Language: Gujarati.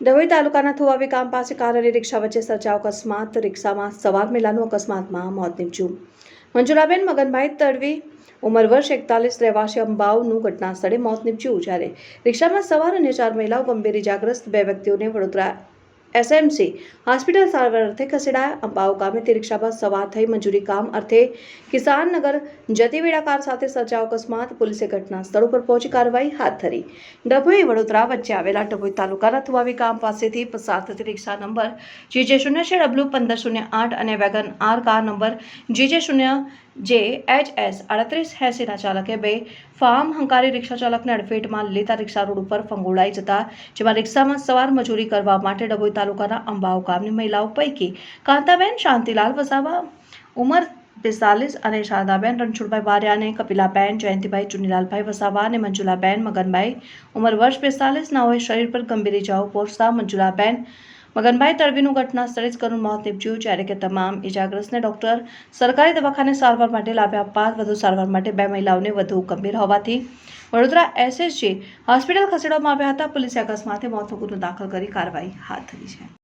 ડભોઈ તાલુકાના થુવાવી ગામ પાસે કાર અને રિક્ષા વચ્ચે સર્જાયો અકસ્માત. રિક્ષામાં સવાર મહિલાનું અકસ્માતમાં મોત નીપજ્યું. મંજુલાબેન મગનભાઈ તડવી, ઉંમર વર્ષ એકતાલીસ, રહેવાસી અંબાવનું ઘટના સ્થળે મોત નીપજ્યું. જ્યારે રિક્ષામાં સવાર અને ચાર મહિલાઓ ગંભીર ઇજાગ્રસ્ત, બે વ્યક્તિઓને વડોદરા એસએમસી. હોસ્પિટલ સારવાર અર્થે ખસેડાયા અંબાવ ગામેથી રિક્ષા પર સવાર થઈ મંજૂરી કામ અર્થે કિસાનનગર જતી વેળા કાર સાથે સર્જાયો અકસ્માત. પોલીસે ઘટના સ્થળ ઉપર પહોંચી કાર્યવાહી હાથ ધરી. ડભોઈ વડોદરા વચ્ચે આવેલા ડભોઈ તાલુકાના થુવાવી ગામ પાસેથી પસાર થતી રિક્ષા નંબર જીજે શૂન્ય છે ડબલ્યુ પંદર શૂન્ય આઠ અને wagon R car number GJ શૂન્ય જે એચ એસ આડત્રીસ એસીના ચાલકે બે ફાર્મ હંકારી રિક્ષા ચાલકને અડફેટમાં લેતા રિક્ષા રોડ ઉપર ફંગોળાઈ જતા, જેમાં રિક્ષામાં સવાર મજૂરી કરવા માટે ડભોઈ તાલુકાના અંબાવ ગામની મહિલાઓ પૈકી કાંતાબેન, શાંતિલાલ વસાવા, ઉંમર પિસ્તાલીસ અને શારદાબેન, રણછોડભાઈ વારિયા કપિલાબેન, જયંતિભાઈ ચુનીલાલભાઈ વસાવા અને મંજુલાબેન, મગનભાઈ. ઉંમર વર્ષ પિસ્તાલીસ હોય શરીર પર ગંભીર ઇજાઓ પહોંચતા મંજુલાબેન મગનભાઈ તડવીનું ઘટના સ્થળે જ કરુણ મોત નીપજ્યું જ્યારે કે તમામ ઇજાગ્રસ્તને ડોક્ટર સરકારી દવાખાને સારવાર માટે લાવ્યા બાદ વધુ સારવાર માટે બે મહિલાઓને વધુ ગંભીર હોવાથી વડોદરા એસએસજી હોસ્પિટલ ખસેડવામાં આવ્યા હતા. પોલીસે અકસ્માતે મોતનો ગુનો દાખલ કરી કાર્યવાહી હાથ ધરી છે.